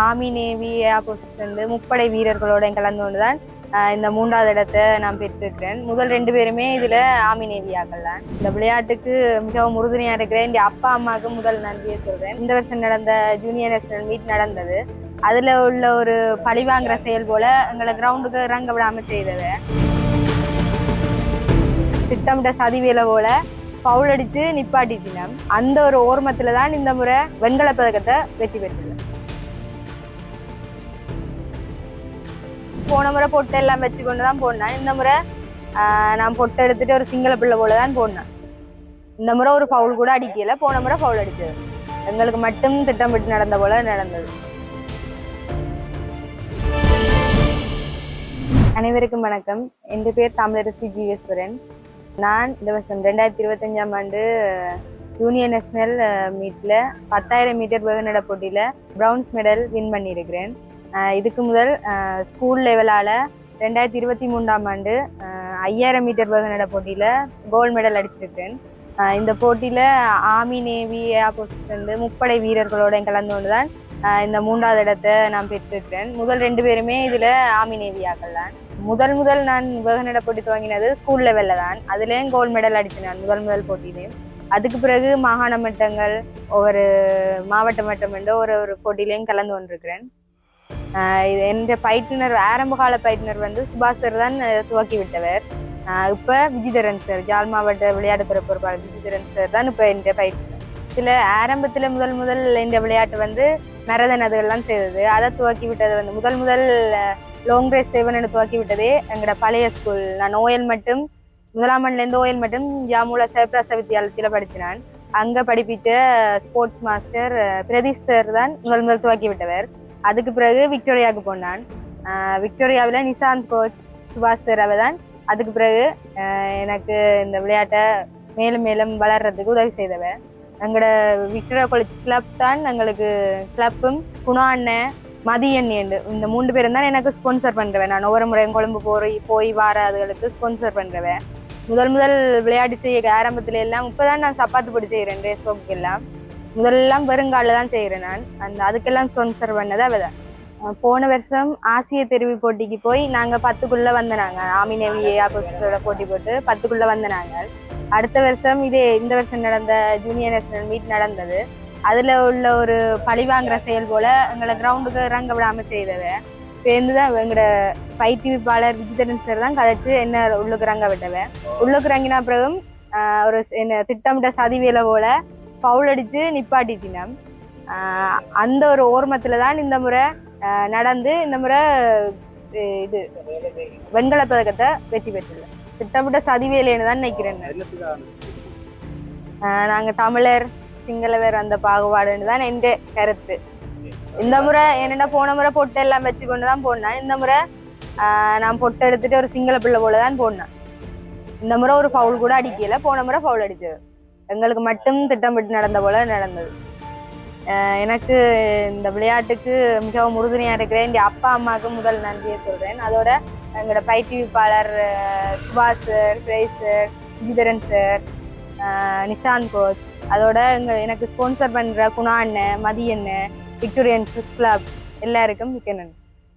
Army navy air forces வந்து முப்படை வீரர்களோட கலந்து கொண்டு தான் இந்த மூன்றாவது இடத்தை நான் பெற்றிருக்கிறேன். முதல் ரெண்டு பேருமே இதில் ஆர்மி நேவி ஆகலாம் இந்த விளையாட்டுக்கு மிகவும் உறுதுணையாக இருக்கிறேன். என் அப்பா அம்மாவுக்கு முதல் நன்றியை சொல்கிறேன் இந்த வருஷம் நடந்த ஜூனியர் நேஷனல் மீட் நடந்தது. அதில் உள்ள ஒரு பழிவாங்கிற செயல் போல எங்களை கிரவுண்டுக்கு இறங்க விடாமல் செய்தது. திட்டமிட்ட சதிவேலை போல பவுல் அடித்து நிப்பாட்டிட்டினோம் அந்த ஒரு ஓர்மத்தில் தான் இந்த முறை வெண்கல பதக்கத்தை வெற்றி பெற்றது. போன முறை பொட்டை எல்லாம் வச்சு கொண்டு தான் போனேன். இந்த முறை நான் பொட்டை எடுத்துட்டு ஒரு சிங்கள பிள்ளை போல தான் போனேன். இந்த முறை ஒரு ஃபவுல் கூட அடிக்கல. போன முறை ஃபவுல் அடிச்சது எங்களுக்கு மட்டும் திட்டமிட்டு நடந்த போல நடந்தது. அனைவருக்கும் வணக்கம். என் பேர் தமிழரசி ஜீவேஸ்வரன். நான் இந்த வருஷம் ரெண்டாயிரத்தி இருபத்தஞ்சாம் ஆண்டு யூனியன் நேஷனல் மீட்டில் பத்தாயிரம் மீட்டர் வேகநட போட்டியில் ப்ரௌன்ஸ் மெடல் வின் பண்ணியிருக்கிறேன். இதுக்கு முதல் ஸ்கூல் லெவலால் ரெண்டாயிரத்தி இருபத்தி மூன்றாம் ஆண்டு ஐயாயிரம் மீட்டர் வேகநட போட்டியில் கோல்டு மெடல் அடிச்சிருக்கிறேன் இந்த போட்டியில் ஆர்மி நேவி ஏர்போர்ஸ் வந்து முப்படை வீரர்களோட கலந்து கொண்டு தான் இந்த மூன்றாவது இடத்தை நான் பெற்றிருக்கிறேன். முதல் ரெண்டு பேருமே இதில் ஆர்மி நேவி தான். முதல் முதல் நான் வேகநட போட்டி துவங்கினது ஸ்கூல் லெவலில் தான். அதுலேயும் கோல்டு மெடல் அடித்தேன் நான் முதல் முதல் போட்டியிலையும். அதுக்கு பிறகு மாகாண மட்டங்கள் ஒவ்வொரு மாவட்ட மட்டம் என்று ஒரு ஒரு போட்டியிலையும் கலந்து கொண்டிருக்கிறேன். இது என்ற பயிற்றுனர் ஆரம்ப கால பயிற்றுனர் வந்து சுபாஷ் சார் தான் துவக்கி விட்டவர் இப்போ விஜிதரன் சார் ஜால் மாவட்ட விளையாட்டுத்துறை பொறுப்பாளர் விஜிதரன் சார் தான் இப்போ என்ற பயிற்றுனர். சில ஆரம்பத்தில் முதல் முதல் இந்த விளையாட்டு வந்து மரதன் அதுகள்லாம் செய்தது. அதை துவக்கி விட்டது வந்து முதல் முதல் லாங் ரேஸ் சேவன் துவக்கி விட்டதே எங்களோட பழைய ஸ்கூல் நான் ஓயல் மட்டும் முதலாம் ஆண்டுலேருந்து ஓயல் மட்டும் ஜாமூல சிவபிராச வித்தியாலயத்தில் படித்தினான் அங்கே படிப்பித்த ஸ்போர்ட்ஸ் மாஸ்டர் பிரதீஷ் சார் தான் முதல் முதல் துவக்கி விட்டவர் அதுக்கு பிறகு விக்டோரியாவுக்கு போனான். விக்டோரியாவில் நிசாந்த் கோச் சுபாஷ் சார் தான் அதுக்கு பிறகு எனக்கு இந்த விளையாட்டை மேலும் மேலும் வளர்றதுக்கு உதவி செய்தவர் எங்களோட விக்டோரியா காலேஜ் கிளப் தான் எங்களுக்கு கிளப்பும் குணா அண்ணன் மதியன் என்று. இந்த மூன்று பேரும் தான் எனக்கு ஸ்பான்சர் பண்ணுறவன் நான் ஒவ்வொரு முறையும் கொழும்பு போய் போய் வார அதுகளுக்கு ஸ்பான்சர் பண்ணுறவன் முதல் முதல் விளையாட்டு செய்ய ஆரம்பத்துல எல்லாம் இப்போ தான் நான் சப்பாத்து பொடி செய்கிறேன் ரேஸ் வாக்கு எல்லாம். முதல்லாம் வெறுங்காலில் தான் செய்கிறேன் நான். அந்த அதுக்கெல்லாம் ஸ்பான்சர் பண்ணது அவ தான். போன வருஷம் ஆசிய தெருவி போட்டிக்கு போய் நாங்கள் பத்துக்குள்ளே வந்த நாங்கள் ஆமி நேவி ஆப்போசிட்டோட போட்டி போட்டு பத்துக்குள்ளே வந்த நாங்கள் அடுத்த வருஷம் இதே இந்த வருஷம் நடந்த ஜூனியர் நேஷனல் மீட் நடந்தது. அதில் உள்ள ஒரு பழிவாங்கிற செயல் போல் எங்களை கிரவுண்டுக்கு இறங்க விடாமல் செய்தவை. பேருந்து தான் எங்களோட பயிற்றுவிப்பாளர் விஜிதரன் சார் தான் கதைச்சு என்ன உள்ளுக்கு இறங்க விட்டவன் உள்ளுக்கு இறங்கினா பிறகும் ஒரு என்ன திட்டமிட்ட சதிவேலை போல ஃபவுல் அடித்து நிப்பாட்டிட்டினோம் அந்த ஒரு ஓர்மத்தில் தான் இந்த முறை நடந்து இந்த முறை இது வெண்கல பதக்கத்தை வெற்றி பெற்றுள்ளேன் திட்டமிட்ட சதிவேலைன்னு தான் நினைக்கிறேன் நாங்கள் தமிழர் சிங்களவர் அந்த பாகுபாடுன்னு தான் எந்த கருத்து. இந்த முறை என்னென்ன போன முறை பொட்டு எல்லாம் வச்சு கொண்டு தான் போனேன். இந்த முறை நான் பொட்டை எடுத்துட்டு ஒரு சிங்கள பிள்ளை போல தான் போனேன். இந்த முறை ஒரு ஃபவுல் கூட அடிக்கல. போன முறை ஃபவுல் அடித்தது. எங்களுக்கு மட்டும் திட்டமிட்டு நடந்த போல நடந்தது. எனக்கு இந்த விளையாட்டுக்கு மிகவும் உறுதுணையாக இருக்கிறேன். என் அப்பா அம்மாவுக்கு முதல் நன்றியை சொல்கிறேன் அதோட எங்களோட பயிற்றுவிப்பாளர் Subash sir brace sir Jitharan sir Nishanth coach. அதோட எங்க எனக்கு ஸ்பான்சர் பண்ணுற குணா அண்ணன் மதி அண்ணன் விக்டோரியன் கிளப் எல்லாருக்கும் மிக்க நன்றி.